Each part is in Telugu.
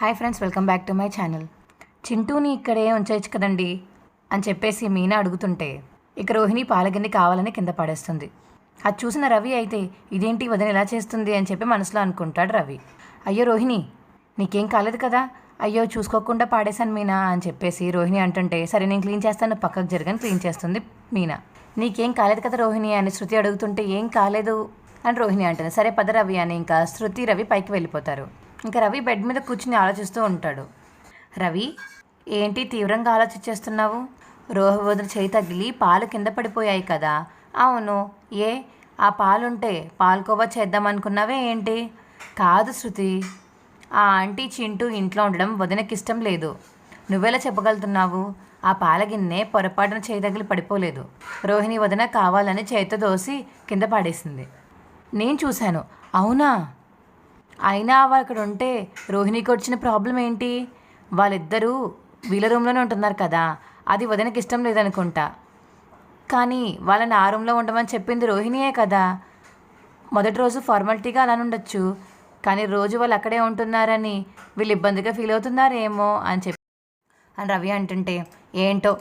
Hi friends welcome back to my channel. చింటూని ఇక్కడే ఉంచవచ్చు కదండి? అని చెప్పేసి మీనా అడుగుతుంటే ఇక రోహిణి పాలగిన్ని కావాలని కింద పడేస్తుంది. అది చూసిన రవి అయితే ఇదేంటి వదిన ఇలా చేస్తుంది? అని చెప్పి మనసులో అనుకుంటాడు రవి. అయ్యో రోహిణి నీకేం కాలేదు కదా? అయ్యో చూసుకోకుండా పాడేశాను మీనా అని చెప్పేసి రోహిణి అంటుంటే సరే నేను క్లీన్ చేస్తాను పక్కకు జరగని క్లీన్ చేస్తుంది మీనా. నీకేం కాలేదు కదా రోహిణి? అని శృతి అడుగుతుంటే ఏం కాలేదు అని రోహిణి అంటుంది. సరే పద రవి అని ఇంకా శృతి రవి పైకి వెళ్ళిపోతారు. ఇంకా రవి బెడ్ మీద కూర్చుని ఆలోచిస్తూ ఉంటాడు. రవి ఏంటి తీవ్రంగా ఆలోచించేస్తున్నావు రోహ చేయి తగిలి పాలు కింద పడిపోయాయి కదా. అవును. ఏ? ఆ పాలుంటే పాల్కోవా చేద్దామనుకున్నావే ఏంటి? కాదు శృతి. ఆ ఆంటీ చింటూ ఇంట్లో ఉండడం వదినకిష్టం లేదు. నువ్వెలా చెప్పగలుగుతున్నావు? ఆ పాల గిన్నె పొరపాటున చేయి తగిలి పడిపోలేదు. రోహిణి వదిన కావాలని చేతితో దోసి కింద పడేసింది. నేను చూశాను. అవునా? అయినా వాళ్ళు అక్కడ ఉంటే రోహిణికి వచ్చిన ప్రాబ్లం ఏంటి? వాళ్ళిద్దరూ వీళ్ళ రూమ్లోనే ఉంటున్నారు కదా. అది వదనకి ఇష్టం లేదనుకుంటా. కానీ వాళ్ళని ఆ రూమ్లో ఉండమని చెప్పింది రోహిణియే కదా. మొదటి రోజు ఫార్మాలిటీగా అలా ఉండొచ్చు. కానీ రోజు వాళ్ళు అక్కడే ఉంటున్నారని వీళ్ళు ఇబ్బందిగా ఫీల్ అవుతున్నారేమో అని చెప్పి అని రవి అంటుంటే ఏంటో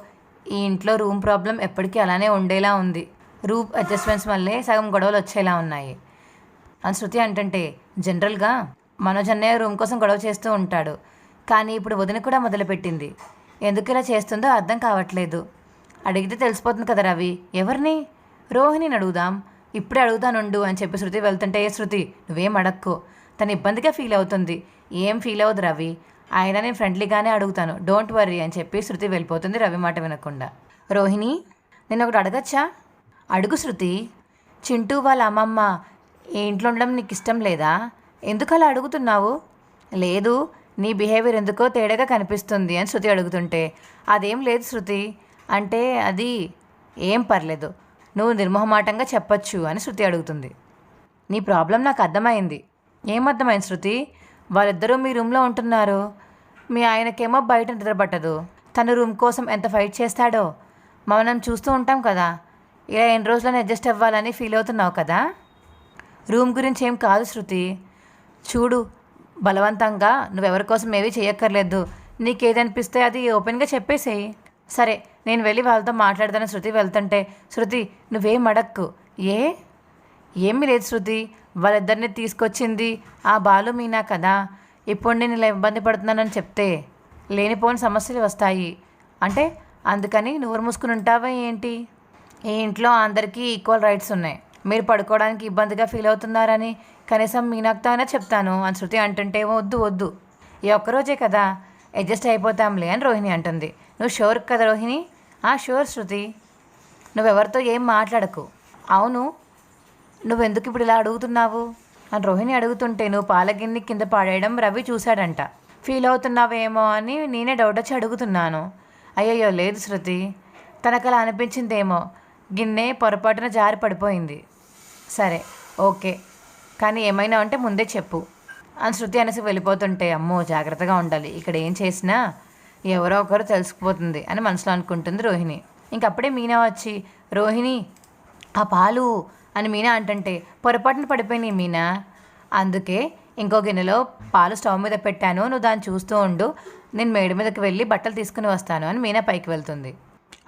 ఈ ఇంట్లో రూమ్ ప్రాబ్లం ఎప్పటికీ అలానే ఉండేలా ఉంది. రూమ్ అడ్జస్ట్మెంట్స్ వల్లే సగం గొడవలు వచ్చేలా ఉన్నాయి. అని శృతి అంటుంటే జనరల్గా మనోజ్ అన్నయ్య రూమ్ కోసం గొడవ చేస్తూ ఉంటాడు. కానీ ఇప్పుడు వదిన కూడా మొదలుపెట్టింది. ఎందుకు ఇలా చేస్తుందో అర్థం కావట్లేదు. అడిగితే తెలిసిపోతుంది కదా రవి. ఎవరిని? రోహిణిని అడుగుదాం. ఇప్పుడే అడుగుతానుండు అని చెప్పి శృతి వెళ్తుంటే ఏ శృతి నువ్వేం అడక్కో. తను ఇబ్బందిగా ఫీల్ అవుతుంది. ఏం ఫీల్ అవ్వదు రవి. ఆయన నేను ఫ్రెండ్లీగానే అడుగుతాను. డోంట్ వర్రీ అని చెప్పి శృతి వెళ్ళిపోతుంది రవి మాట వినకుండా. రోహిణి నేను ఒకటి అడగచ్చా? అడుగు శృతి. చింటూ వాళ్ళ అమ్మమ్మ ఈ ఇంట్లో ఉండడం నీకు ఇష్టం లేదా? ఎందుకు అలా అడుగుతున్నావు? లేదు నీ బిహేవియర్ ఎందుకో తేడాగా కనిపిస్తుంది అని శృతి అడుగుతుంటే. అదేం లేదు శృతి. అంటే అది ఏం పర్లేదు. నువ్వు నిర్మోహమాటంగా చెప్పచ్చు అని శృతి అడుగుతుంది. నీ ప్రాబ్లం నాకు అర్థమైంది. ఏం శృతి? వాళ్ళిద్దరూ మీ రూమ్లో ఉంటున్నారు. మీ ఆయనకేమో బయట నిద్రపట్టదు తను రూమ్ కోసం ఎంత ఫైట్ చేస్తాడో? మనం చూస్తూ ఉంటాం కదా. ఇలా ఎన్ని రోజులని అడ్జస్ట్ అవ్వాలని ఫీల్ అవుతున్నావు కదా? రూమ్ గురించి ఏం కాదు శృతి. చూడు బలవంతంగా నువ్వెవరి కోసం ఏవి చేయక్కర్లేదు నీకేదనిపిస్తే అది ఓపెన్గా చెప్పేసేయి. సరే నేను వెళ్ళి వాళ్ళతో మాట్లాడతాను శృతి వెళ్తుంటే. శృతి నువ్వేం అడక్కు. ఏ? ఏమీ లేదు శృతి. వాళ్ళిద్దరిని తీసుకొచ్చింది ఆ బాలు మీనా కదా. ఇప్పుడు నేను ఇలా ఇబ్బంది పడుతున్నానని చెప్తే లేనిపోని సమస్యలు వస్తాయి. అంటే అందుకని నోరు మూసుకుని ఉంటావా ఏంటి? ఈ ఇంట్లో అందరికీ ఈక్వల్ రైట్స్ ఉన్నాయి. మీరు పడుకోవడానికి ఇబ్బందిగా ఫీల్ అవుతున్నారని కనీసం మీనాక్తో అయినా చెప్తాను. అని శృతి అంటుంటే వద్దు వద్దు. ఈ ఒక్కరోజే కదా. అడ్జస్ట్ అయిపోతాంలే అని రోహిణి అంటుంది. నువ్వు షూర్ కదా రోహిణి? ఆ షూర్ శృతి. నువ్వెవరితో ఏం మాట్లాడకు. అవును. నువ్వెందుకు ఇప్పుడు ఇలా అడుగుతున్నావు? అని రోహిణి అడుగుతుంటే నువ్వు పాలగిన్ని కింద పడేయడం రవి చూశాడంట. ఫీల్ అవుతున్నావేమో అని నేనే డౌట్ వచ్చి అడుగుతున్నాను. అయ్యయ్యో లేదు శృతి. తనకు అలా అనిపించిందేమో. గిన్నె పొరపాటున జారి పడిపోయింది. సరే ఓకే. కానీ ఏమైనా ఉంటే ముందే చెప్పు. అని శృతి అనేసి వెళ్ళిపోతుంటే అమ్మో జాగ్రత్తగా ఉండాలి. ఇక్కడ ఏం చేసినా ఎవరో ఒకరు తెలిసిపోతుంది అని మనసులో అనుకుంటుంది రోహిణి. ఇంకప్పుడే మీనా వచ్చి రోహిణి ఆ పాలు అని మీనా అంటుంటే పొరపాటున పడిపోయినాయి మీనా. అందుకే ఇంకో గిన్నెలో పాలు స్టవ్ మీద పెట్టాను. నువ్వు దాన్ని చూస్తూ ఉండు. నేను మేడ మీదకి వెళ్ళి బట్టలు తీసుకుని వస్తాను అని మీనా పైకి వెళ్తుంది.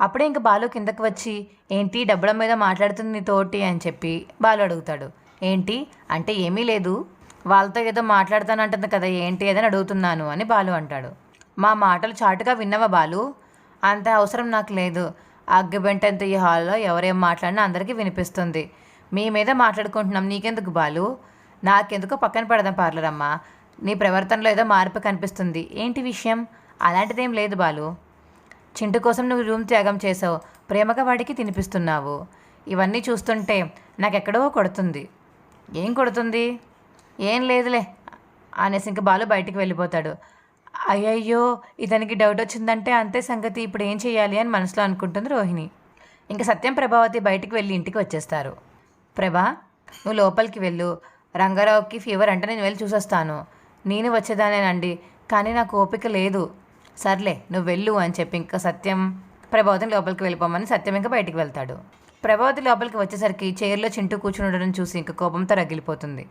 అప్పుడే ఇంక బాలు కిందకు వచ్చి ఏంటి డబ్బుల మీద మాట్లాడుతుంది నీ తోటి? అని చెప్పి బాలు అడుగుతాడు. ఏంటి? అంటే ఏమీ లేదు. వాళ్ళతో ఏదో మాట్లాడతానంటుంది కదా ఏంటి ఏదని అడుగుతున్నాను అని బాలు అంటాడు. మా మాటలు చాటుగా విన్నవా బాలు? అంత అవసరం నాకు లేదు. అగ్గిబెంటంత ఈ హాల్లో ఎవరేం మాట్లాడినా అందరికీ వినిపిస్తుంది. మీ మీద మాట్లాడుకుంటున్నాం. నీకెందుకు బాలు? నాకెందుకో పక్కన పెడదాం పార్లర్ నీ ప్రవర్తనలో ఏదో మార్పు కనిపిస్తుంది. ఏంటి విషయం? అలాంటిదేం లేదు బాలు. చింటు కోసం నువ్వు రూమ్ త్యాగం చేసావు ప్రేమగా వాడికి తినిపిస్తున్నావు. ఇవన్నీ చూస్తుంటే నాకెక్కడో కొడుతుంది. ఏం కొడుతుంది? ఏం లేదులే అనేసి ఇంక బాలు బయటికి వెళ్ళిపోతాడు. అయ్యయ్యో ఇతనికి డౌట్ వచ్చిందంటే అంతే సంగతి ఇప్పుడు ఏం చేయాలి అని మనసులో అనుకుంటుంది రోహిణి. ఇంకా సత్యం ప్రభావతి బయటికి వెళ్ళి ఇంటికి వచ్చేస్తారు. ప్రభా నువ్వు లోపలికి వెళ్ళు. రంగారావుకి ఫీవర్ అంటే నేను వెళ్ళి చూసొస్తాను. నేను వచ్చేదానేనండి కానీ నాకు ఓపిక లేదు. సర్లే నువ్వు వెళ్ళు అని చెప్పి ఇంకా సత్యం ప్రభావతిని లోపలికి వెళ్ళిపోమని సత్యం ఇంకా బయటికి వెళ్తాడు. ప్రభావతి లోపలికి వచ్చేసరికి చైర్లో చింటూ కూర్చుని ఉండడం చూసి ఇంకా కోపంతో రగిలిపోతుంది.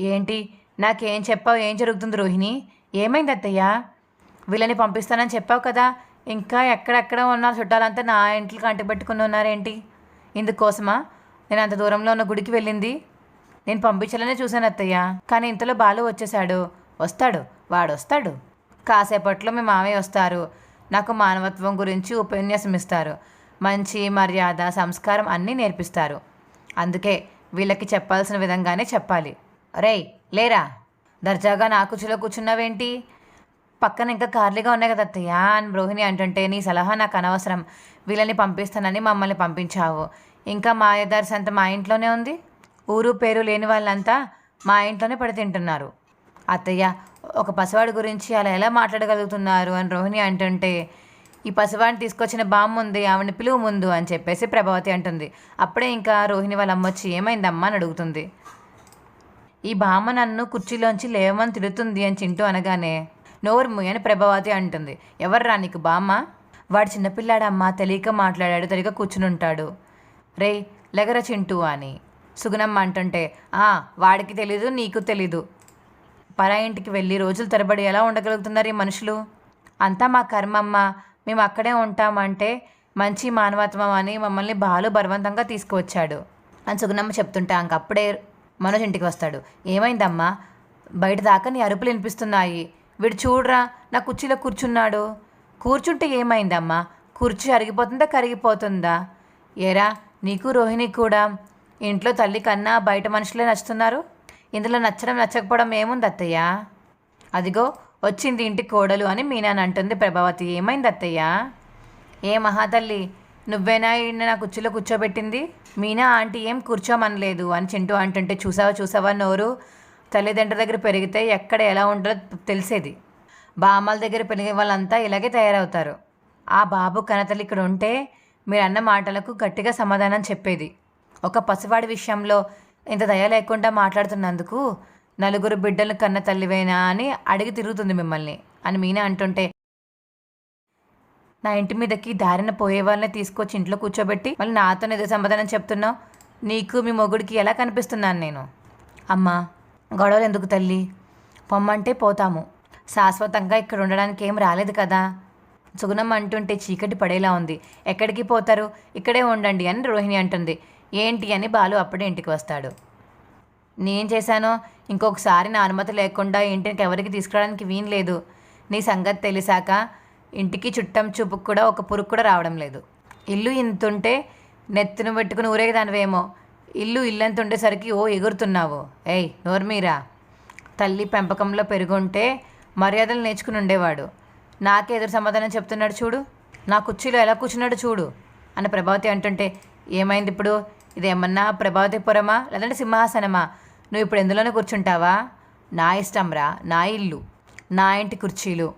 ఏంటి? నాకేం చెప్పావు? ఏం జరుగుతుంది రోహిణి? ఏమైంది అత్తయ్య? వీళ్ళని పంపిస్తానని చెప్పావు కదా. ఇంకా ఎక్కడెక్కడ ఉన్న చుట్టాలంతా నా ఇంట్లో కంటి పెట్టుకుని ఉన్నారేంటి? ఇందుకోసమా? నేను అంత దూరంలో ఉన్న గుడికి వెళ్ళింది. నేను పంపించాలనే చూశాను అత్తయ్య. కానీ ఇంతలో బాలు వచ్చేసాడు వస్తాడు. వాడు వస్తాడు కాసేపట్లో మీ మామయ్య వస్తారు. నాకు మానవత్వం గురించి ఉపన్యాసం ఇస్తారు మంచి మర్యాద సంస్కారం అన్నీ నేర్పిస్తారు. అందుకే వీళ్ళకి చెప్పాల్సిన విధంగానే చెప్పాలి. రేయ్ లేరా? దర్జాగా నా కుర్చీలో కూర్చున్నావేంటి? పక్కన ఇంకా ఖాళీగా ఉన్నాయి కదా అత్తయ్య. అని రోహిణి అంటుంటే నీ సలహా నాకు అనవసరం. వీళ్ళని పంపిస్తానని మమ్మల్ని పంపించావు. ఇంకా మా అయ్యదారి మా ఇంట్లోనే ఉంది? ఊరు పేరు లేని వాళ్ళంతా మా ఇంట్లోనే పడి తింటున్నారు. అత్తయ్య ఒక పసివాడి గురించి అలా ఎలా మాట్లాడగలుగుతున్నారు అని రోహిణి అంటుంటే ఈ పసివాడిని తీసుకొచ్చిన బామ్మ ఉంది ఆవిడని పిలువు ముందు అని చెప్పేసి ప్రభావతి అంటుంది. అప్పుడే ఇంకా రోహిణి వాళ్ళ అమ్మ వచ్చి ఏమైందమ్మా? అని అడుగుతుంది. ఈ బామ్మ నన్ను కుర్చీలోంచి లేవమని తిడుతుంది అని చింటూ అనగానే నోర్ము అని ప్రభావతి అంటుంది. ఎవర్రా నీకు బామ్మ? వాడు చిన్నపిల్లాడమ్మా తెలియక మాట్లాడాడు తెలియక కూర్చుని ఉంటాడు. రే లెగర చింటూ అని సుగుణమ్మ అంటుంటే "ఆ, వాడికి తెలీదు నీకు తెలీదు. పరా ఇంటికి వెళ్ళి రోజులు తరబడి ఎలా ఉండగలుగుతున్నారు ఈ మనుషులు? అంతా మా కర్మమ్మ. మేము అక్కడే ఉంటామంటే మంచి మానవత్వం అని మమ్మల్ని బాలు బలవంతంగా తీసుకువచ్చాడు. అని సుగుణమ్మ చెప్తుంటే అంకప్పుడే మనోజ్ ఇంటికి వస్తాడు. ఏమైందమ్మా? బయట దాకా నీ అరుపులు వినిపిస్తున్నాయి. వీడు చూడరా నా కుర్చీలో కూర్చున్నాడు. కూర్చుంటే ఏమైందమ్మా? కుర్చీ అరిగిపోతుందా కరిగిపోతుందా? ఏరా నీకు రోహిణి కూడా ఇంట్లో తల్లి కన్నా బయట మనుషులే నచ్చుతున్నారు. ఇందులో నచ్చడం నచ్చకపోవడం ఏముంది అత్తయ్య? అదిగో వచ్చింది ఇంటి కోడలు అని మీనాని అంటుంది ప్రభావతి. ఏమైంది అత్తయ్య? ఏ మహాతల్లి నువ్వేనా ఈయన నా కుర్చీలో కూర్చోబెట్టింది? మీనా ఆంటీ ఏం కూర్చోమనలేదు అని చింటూ అంటుంటే చూసావా చూసావా నోరు? తల్లిదండ్రుల దగ్గర పెరిగితే ఎక్కడ ఎలా ఉంటుందో తెలిసేది. బామ్మల దగ్గర పెరిగే వాళ్ళంతా ఇలాగే తయారవుతారు. ఆ బాబు కనతల్లి ఇక్కడ ఉంటే మీరు అన్న మాటలకు గట్టిగా సమాధానం చెప్పేది. ఒక పసివాడి విషయంలో ఇంత దయ లేకుండా మాట్లాడుతున్నందుకు నలుగురు బిడ్డలు కన్న తల్లివేనా అని అడిగి తిరుగుతుంది మిమ్మల్ని అని మీనా అంటుంటే నా ఇంటి మీదకి దారిన పోయే వాళ్ళని తీసుకొచ్చి ఇంట్లో కూర్చోబెట్టి మళ్ళీ నాతో ఏదో సమాధానం చెప్తున్నావు? నీకు మీ మొగుడికి ఎలా కనిపిస్తున్నాను నేను? అమ్మా గొడవలు ఎందుకు తల్లి? పొమ్మంటే పోతాము. శాశ్వతంగా ఇక్కడ ఉండడానికి ఏం రాలేదు కదా. సుగుణం అంటుంటే చీకటి పడేలా ఉంది. ఎక్కడికి పోతారు? ఇక్కడే ఉండండి అని రోహిణి అంటుంది. ఏంటి అని బాలు అప్పుడే ఇంటికి వస్తాడు. నేను చేశానో? ఇంకొకసారి నా అనుమతి లేకుండా ఇంటికి ఎవరికి తీసుకురావడానికి వీలు లేదు. నీ సంగతి తెలిసాక ఇంటికి చుట్టం చూపుకు కూడా ఒక పురుగు కూడా రావడం లేదు. ఇల్లు ఇంతుంటే నెత్తును పెట్టుకుని ఊరేగదానివేమో? ఇల్లు ఇల్లంత ఉండేసరికి ఓ ఎగురుతున్నావు. ఏయ్ నోర్మీరా. తల్లి పెంపకంలో పెరుగుంటే మర్యాదలు నేర్చుకుని ఉండేవాడు. నాకే ఎదురు సమాధానం చెప్తున్నాడు చూడు. నా కుర్చీలో ఎలా కూర్చున్నాడు చూడు అని ప్రభావతి అంటుంటే ఏమైంది ఇప్పుడు? ఇదేమన్నా ప్రభావతిపురమా? లేదంటే సింహాసనమా? నువ్వు ఇప్పుడు ఎందులోనే కూర్చుంటావా? నా ఇష్టంరా నా ఇల్లు నా ఇంటి కుర్చీలు.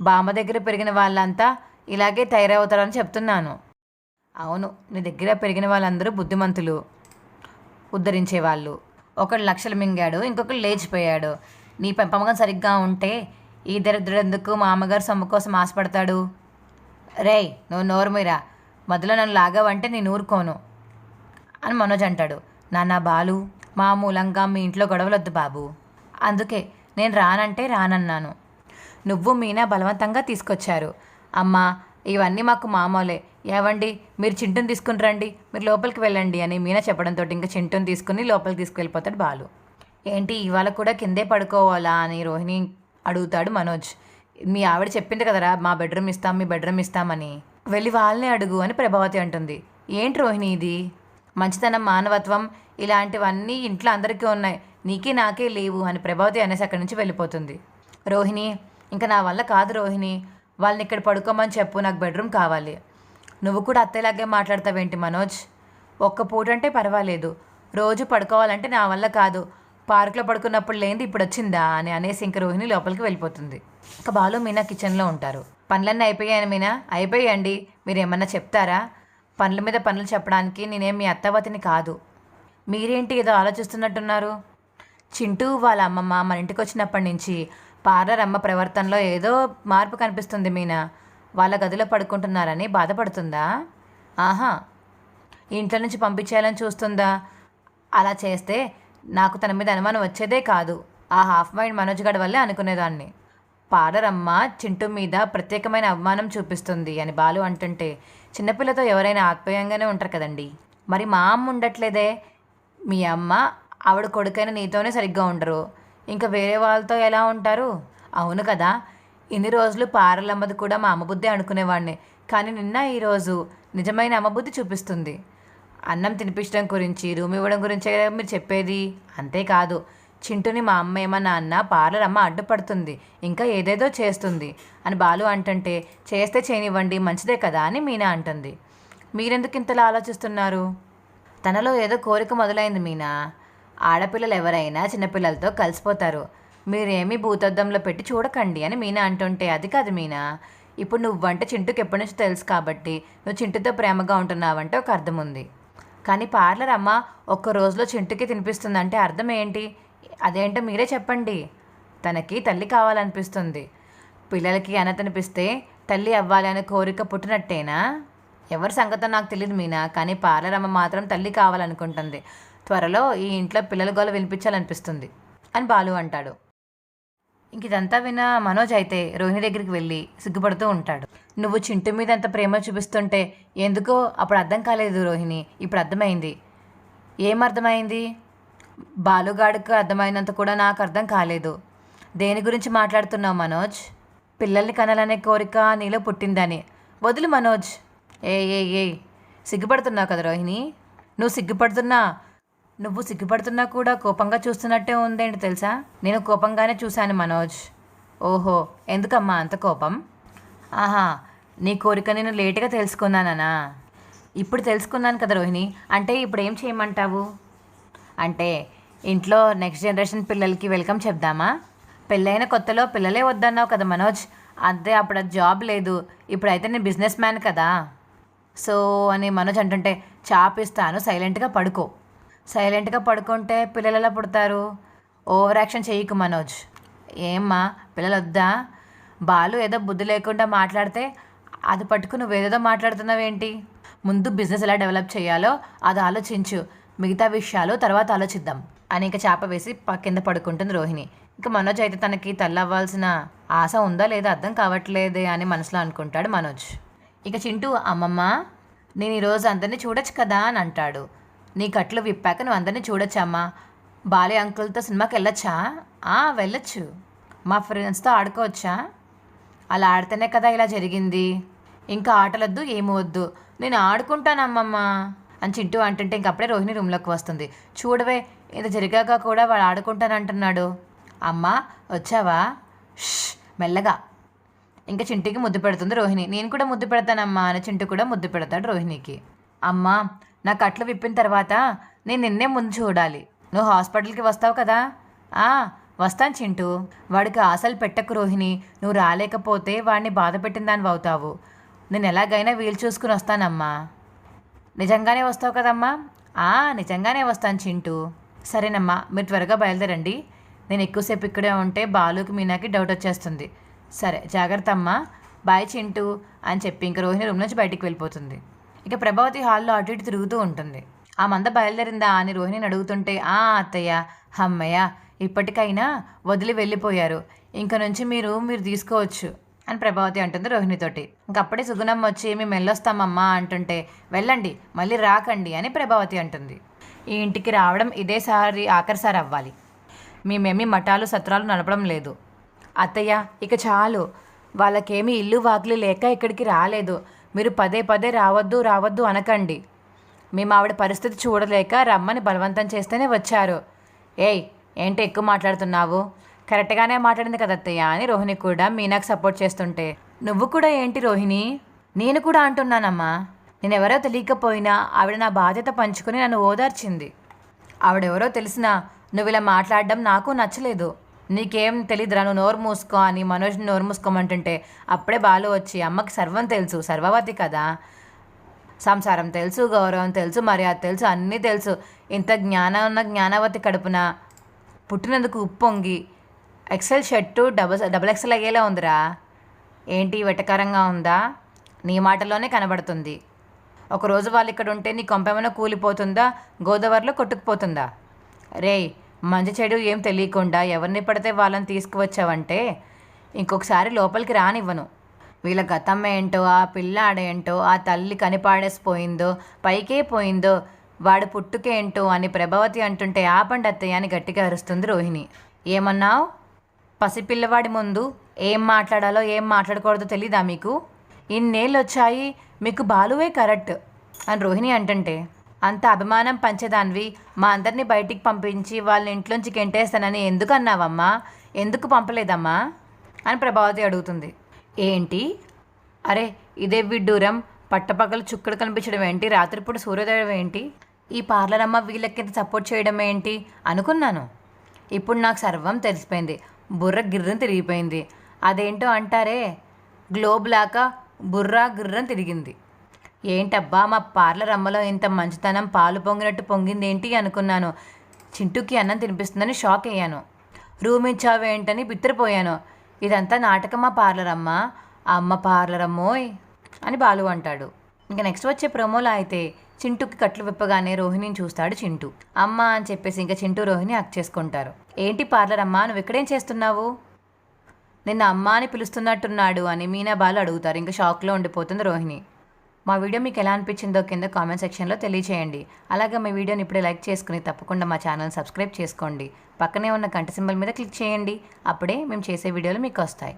బామ్మ దగ్గర పెరిగిన వాళ్ళంతా ఇలాగే తయారవుతారని చెప్తున్నాను. అవును నీ దగ్గర పెరిగిన వాళ్ళందరూ బుద్ధిమంతులు ఉద్ధరించేవాళ్ళు. ఒకడు లక్షలు మింగాడు ఇంకొకడు లేచిపోయాడు. నీ పెంపకం సరిగ్గా ఉంటే ఈ దరిద్రుడెందుకు మా అమ్మగారు సొమ్ము కోసం ఆశపడతాడు? రేయ్ నువ్వు నోరు మీరా మొదలు నన్ను లాగావంటే నేను ఊరుకోను. అని మనోజ్ అంటాడు. నాన్న బాలు మామూలంగా మీ ఇంట్లో గొడవలొద్దు బాబు. అందుకే నేను రానంటే రానన్నాను. నువ్వు మీనా బలవంతంగా తీసుకొచ్చారు. అమ్మా ఇవన్నీ మాకు మామూలే. ఏవండి మీరు చింటుని తీసుకుని రండి మీరు లోపలికి వెళ్ళండి అని మీనా చెప్పడంతో ఇంకా చింటుని తీసుకుని లోపలికి తీసుకెళ్ళిపోతాడు బాలు. ఏంటి ఇవాళ కూడా కిందే పడుకోవాలా అని రోహిణి అడుగుతాడు మనోజ్. మీ ఆవిడ చెప్పింది కదరా మా బెడ్రూమ్ ఇస్తాం మీ బెడ్రూమ్ ఇస్తామని. వెళ్ళి వాళ్ళనే అడుగు అని ప్రభావతి అంటుంది. ఏంటి రోహిణి ఇది? మంచితనం మానవత్వం ఇలాంటివన్నీ ఇంట్లో అందరికీ ఉన్నాయి. నీకే నాకే లేవు అని ప్రభావతి అనేసి అక్కడి నుంచి వెళ్ళిపోతుంది. రోహిణి ఇంకా నా వల్ల కాదు రోహిణి. వాళ్ళని ఇక్కడ పడుకోమని చెప్పు నాకు బెడ్రూమ్ కావాలి. నువ్వు కూడా అత్తేలాగే మాట్లాడతావేంటి మనోజ్? ఒక్క పూట అంటే పర్వాలేదు. రోజు పడుకోవాలంటే నా వల్ల కాదు. పార్కులో పడుకున్నప్పుడు లేనిది ఇప్పుడు వచ్చిందా? అని అనేసి ఇంక రోహిణి లోపలికి వెళ్ళిపోతుంది. ఇంకా బాలు మీనా కిచెన్లో ఉంటారు. పనులన్నీ అయిపోయాయని మీనా? అయిపోయాయండి. మీరు ఏమన్నా చెప్తారా? పనుల మీద పనులు చెప్పడానికి నేనేం మీ అత్తవతిని కాదు. మీరేంటి ఏదో ఆలోచిస్తున్నట్టున్నారు? చింటూ వాళ్ళ అమ్మమ్మ మన ఇంటికి వచ్చినప్పటి నుంచి పార్లర్ అమ్మ ప్రవర్తనలో ఏదో మార్పు కనిపిస్తుంది మీనా. వాళ్ళ గదిలో పడుకుంటున్నారని బాధపడుతుందా? ఆహా. ఇంట్లో నుంచి పంపించేయాలని చూస్తుందా? అలా చేస్తే నాకు తన మీద అనుమానం వచ్చేదే కాదు. ఆ హాఫ్ మైండ్ మనోజ్ గడి వల్లే అనుకునేదాన్ని. పాడరమ్మ చింటూ మీద ప్రత్యేకమైన అవమానం చూపిస్తుంది అని బాలు అంటుంటే చిన్నపిల్లతో ఎవరైనా ఆత్మీయంగానే ఉంటారు కదండి. మరి మా అమ్మ ఉండట్లేదే. మీ అమ్మ ఆవిడ కొడుకైన నీతోనే సరిగ్గా ఉండరు. ఇంకా వేరే వాళ్ళతో ఎలా ఉంటారు? అవును కదా. ఇన్ని రోజులు పారలమ్మది కూడా మా అమ్మ బుద్ధి అనుకునేవాడిని. కానీ నిన్న ఈరోజు నిజమైన అమ్మబుద్ధి చూపిస్తుంది. అన్నం తినిపించడం గురించి రూమ్ ఇవ్వడం గురించే మీరు చెప్పేది? అంతేకాదు చింటుని మా అమ్మ ఏమన్నా అన్న పార్లర్ అమ్మ అడ్డుపడుతుంది ఇంకా ఏదేదో చేస్తుంది అని బాలు అంటుంటే చేస్తే చేయనివ్వండి మంచిదే కదా అని మీనా అంటుంది. మీరెందుకు ఇంతలా ఆలోచిస్తున్నారు? తనలో ఏదో కోరిక మొదలైంది మీనా. ఆడపిల్లలు ఎవరైనా చిన్నపిల్లలతో కలిసిపోతారు. మీరేమీ భూతద్దంలో పెట్టి చూడకండి అని మీనా అంటుంటే అది కాదు మీనా. ఇప్పుడు నువ్వంటే చింటూకి ఎప్పటి నుంచి తెలుసు కాబట్టి నువ్వు చింటుతో ప్రేమగా ఉంటున్నావంటే ఒక అర్థం ఉంది. కానీ పార్లర్ అమ్మ ఒక్క రోజులో చింటుకి తినిపిస్తుందంటే అర్థం ఏంటి? అదేంటో మీరే చెప్పండి. తనకి తల్లి కావాలనిపిస్తుంది. పిల్లలకి అనతనిపిస్తే తల్లి అవ్వాలి అనే కోరిక పుట్టినట్టేనా? ఎవరి సంగతో నాకు తెలియదు మీనా కానీ పార్లరమ్మ మాత్రం తల్లి కావాలనుకుంటుంది. త్వరలో ఈ ఇంట్లో పిల్లల గోల వినిపించాలనిపిస్తుంది అని బాలు అంటాడు. ఇంక ఇదంతా విన్న మనోజ్ అయితే రోహిణి దగ్గరికి వెళ్ళి సిగ్గుపడుతూ ఉంటాడు. నువ్వు చింటు మీద అంత ప్రేమ చూపిస్తుంటే ఎందుకో అప్పుడు అర్థం కాలేదు రోహిణి ఇప్పుడు అర్థమైంది. ఏం అర్థమైంది? బాలుగాడికి అర్థమైనంత కూడా నాకు అర్థం కాలేదు. దేని గురించి మాట్లాడుతున్నావు మనోజ్? పిల్లల్ని కనాలనే కోరిక నీలో పుట్టిందని. వదులు మనోజ్. ఏ ఏ ఏ. సిగ్గుపడుతున్నావు కదా రోహిణి? నువ్వు సిగ్గుపడుతున్నా? నువ్వు సిగ్గుపడుతున్నా కూడా కోపంగా చూస్తున్నట్టే ఉందేంటి తెలుసా? నేను కోపంగానే చూశాను మనోజ్. ఓహో ఎందుకమ్మా అంత కోపం? ఆహా నీ కోరిక నేను లేటుగా తెలుసుకున్నానా ఇప్పుడు తెలుసుకున్నాను కదా రోహిణి అంటే ఇప్పుడు ఏం చేయమంటావు? అంటే ఇంట్లో నెక్స్ట్ జనరేషన్ పిల్లలకి వెల్కమ్ చెప్దామా? పెళ్ళైన కొత్తలో పిల్లలే వద్దన్నావు కదా మనోజ్. అంతే అప్పుడు అది జాబ్ లేదు. ఇప్పుడైతే నేను బిజినెస్ మ్యాన్ కదా. సో అని మనోజ్ అంటుంటే చాపిస్తాను సైలెంట్గా పడుకో. సైలెంట్గా పడుకుంటే పిల్లలు ఎలా పుడతారు? ఓవర్ యాక్షన్ చేయకు మనోజ్. ఏమ్మా పిల్లలు వద్దా బాలు ఏదో బుద్ధి లేకుండా మాట్లాడితే అది పట్టుకుని నువ్వేదేదో మాట్లాడుతున్నావేంటి? ముందు బిజినెస్ ఎలా డెవలప్ చేయాలో అది ఆలోచించు. మిగతా విషయాలు తర్వాత ఆలోచిద్దాం. అని ఇక చేప వేసి కింద పడుకుంటుంది రోహిణి. ఇంకా మనోజ్ అయితే తనకి తల్లవ్వాల్సిన ఆశ ఉందా లేదా అర్థం కావట్లేదే అని మనసులో అనుకుంటాడు మనోజ్. ఇక చింటూ అమ్మమ్మ నేను ఈరోజు అందరినీ చూడొచ్చు కదా అని అంటాడు. నీ కట్లు విప్పాక నువ్వు అందరినీ చూడొచ్చమ్మా బాలే అంకుల్తో సినిమాకి వెళ్ళొచ్చా? వెళ్ళచ్చు వెళ్ళొచ్చు. మా ఫ్రెండ్స్తో ఆడుకోవచ్చా? అలా ఆడితేనే కదా ఇలా జరిగింది. ఇంకా ఆటలొద్దు ఏమి వద్దు. నేను ఆడుకుంటానమ్మమ్మ అని చింటూ అంటుంటే ఇంక అప్పుడే రోహిణి రూమ్లోకి వస్తుంది. చూడవే ఇంత జరిగాక కూడా వాడు ఆడుకుంటానంటున్నాడు. అమ్మా వచ్చావా? ష్, మెల్లగా. ఇంకా చింటికి ముద్దు పెడుతుంది రోహిణి. నేను కూడా ముద్దు పెడతానమ్మా అని చింటూ కూడా ముద్దు పెడతాడు రోహిణికి. అమ్మా నా కట్లు విప్పిన తర్వాత నేను నిన్నే ముందు చూడాలి. నువ్వు హాస్పిటల్కి వస్తావు కదా? ఆ వస్తాను చింటూ. వాడికి ఆశలు పెట్టకు రోహిణి. నువ్వు రాలేకపోతే వాడిని బాధ పెట్టిన దానివి అవుతావు. నేను ఎలాగైనా వీలు చూసుకుని వస్తానమ్మా. నిజంగానే వస్తావు కదమ్మా? ఆ నిజంగానే వస్తాను చింటూ. సరేనమ్మా మీరు త్వరగా బయలుదేరండి. నేను ఎక్కువసేపు ఇక్కడే ఉంటే బాలుకి మీనాకి డౌట్ వచ్చేస్తుంది. సరే జాగ్రత్త అమ్మా. బాయ్ చింటూ అని చెప్పి ఇంక రోహిణి రూమ్ నుంచి బయటికి వెళ్ళిపోతుంది. ఇక ప్రభావతి హాల్లో అటు ఇటు తిరుగుతూ ఉంటుంది. ఆ మంద బయలుదేరిందా అని రోహిణిని అడుగుతుంటే ఆ అత్తయ్య అమ్మయ్య ఇప్పటికైనా వదిలి వెళ్ళిపోయారు. ఇంక నుంచి మీరు మీరు తీసుకోవచ్చు. అని ప్రభావతి అంటుంది రోహిణితోటి. ఇంకప్పుడే సుగుణమ్మ వచ్చి మేము వెళ్ళొస్తామమ్మా అంటుంటే వెళ్ళండి మళ్ళీ రాకండి అని ప్రభావతి అంటుంది. ఈ ఇంటికి రావడం ఇదేసారి ఆఖరిసారి అవ్వాలి. మేమేమి మఠాలు సత్రాలు నడపడం లేదు. అత్తయ్య ఇక చాలు. వాళ్ళకేమీ ఇల్లు వాకిలి లేక ఇక్కడికి రాలేదు. మీరు పదే పదే రావద్దు రావద్దు అనకండి. మేము ఆవిడ పరిస్థితి చూడలేక రమ్మని బలవంతం చేస్తేనే వచ్చారు. ఏయ్ ఏంటి ఎక్కువ మాట్లాడుతున్నావు? కరెక్ట్గానే మాట్లాడింది కదా అత్తయ్య అని రోహిణి కూడా మీనాకు సపోర్ట్ చేస్తుంటే. నువ్వు కూడా ఏంటి రోహిణి? నేను కూడా అంటున్నానమ్మా. నేను ఎవరో తెలియకపోయినా ఆవిడ నా బాధ్యత పంచుకుని నన్ను ఓదార్చింది. ఆవిడెవరో తెలిసినా నువ్వు ఇలా మాట్లాడడం నాకు నచ్చలేదు. నీకేం తెలియదురా నువ్వు నోరు మూసుకో అని మనోజ్ని నోరు మూసుకోమంటుంటే అప్పుడే బాలు వచ్చి అమ్మకి సర్వం తెలుసు సర్వవతి కదా. సంసారం తెలుసు గౌరవం తెలుసు మర్యాద తెలుసు అన్నీ తెలుసు. ఇంత జ్ఞానం ఉన్న జ్ఞానవతి కడుపున పుట్టినందుకు ఉప్పొంగి XL shirt double double XL అయ్యేలా ఉందిరా. ఏంటి వెటకారంగా ఉందా? నీ మాటలోనే కనబడుతుంది. ఒకరోజు వాళ్ళు ఇక్కడ ఉంటే నీ కొంపేమైనా కూలిపోతుందా? గోదావరిలో కొట్టుకుపోతుందా? రేయ్ మంచి చెడు ఏం తెలియకుండా ఎవరిని పడితే వాళ్ళని తీసుకువచ్చావంటే ఇంకొకసారి లోపలికి రానివ్వను. వీళ్ళ గతం ఏంటో ఆ పిల్లాడేంటో ఆ తల్లి కనిపాడేసిపోయిందో పైకే పోయిందో వాడు పుట్టుకేంటో అని ప్రభావతి అంటుంటే ఆపండి అత్తయ్య అని గట్టిగా అరుస్తుంది రోహిణి. ఏమన్నావు? పసిపిల్లవాడి ముందు ఏం మాట్లాడాలో ఏం మాట్లాడకూడదో తెలీదా మీకు? ఇన్నేళ్ళు వచ్చాయి మీకు బాలువే కరెక్ట్ అని రోహిణి అంటుంటే. అంత అభిమానం పంచేదాన్వి మా అందరినీ బయటికి పంపించి వాళ్ళ ఇంట్లోంచి గెంటేస్తానని ఎందుకు అన్నావమ్మా ఎందుకు పంపలేదమ్మా? అని ప్రభావతి అడుగుతుంది. ఏంటి? అరే ఇదే విడ్డూరం పట్టపగలు చుక్కలు కనిపించడం ఏంటి? రాత్రిపూట సూర్యోదయం ఏంటి? ఈ పార్లర్ అమ్మ వీళ్ళకి సపోర్ట్ చేయడం ఏంటి? అనుకున్నాను. ఇప్పుడు నాకు సర్వం తెలిసిపోయింది. బుర్ర గిర్రం తిరిగిపోయింది. అదేంటో అంటారే? గ్లోబ్ లాగా బుర్ర గిర్రం తిరిగింది. ఏంటబ్బా మా పార్లర్ అమ్మలో ఇంత మంచితనం పాలు పొంగినట్టు పొంగింది ఏంటి అనుకున్నాను. చింటూకి అన్నం తినిపిస్తుందని షాక్ అయ్యాను. రూమ్ ఇచ్చావేంటని బిత్తరపోయాను. ఇదంతా నాటకమా పార్లర్ అమ్మ ఆ అమ్మ పార్లర్ అమ్మోయ్ అని బాలు అంటాడు. ఇంకా నెక్స్ట్ వచ్చే ప్రోమోలో అయితే చింటూకి కట్లు విప్పగానే రోహిణిని చూస్తాడు చింటూ. అమ్మ అని చెప్పేసి ఇంకా చింటూ రోహిణి అక్ చేసుకుంటారు. ఏంటి పార్లర్ అమ్మా నువ్వు ఇక్కడేం చేస్తున్నావు? నిన్న అమ్మ అని పిలుస్తున్నట్టున్నాడు అని మీనా బాలు అడుగుతారు. ఇంకా షాక్లో ఉండిపోతుంది రోహిణి. మా వీడియో మీకు ఎలా అనిపించిందో కింద కామెంట్ సెక్షన్లో తెలియచేయండి. అలాగే మీ వీడియోని ఇప్పుడే లైక్ చేసుకుని తప్పకుండా మా ఛానల్ సబ్స్క్రైబ్ చేసుకోండి. పక్కనే ఉన్న గంట సింబల్ మీద క్లిక్ చేయండి. అప్పుడే మేము చేసే వీడియోలు మీకు వస్తాయి.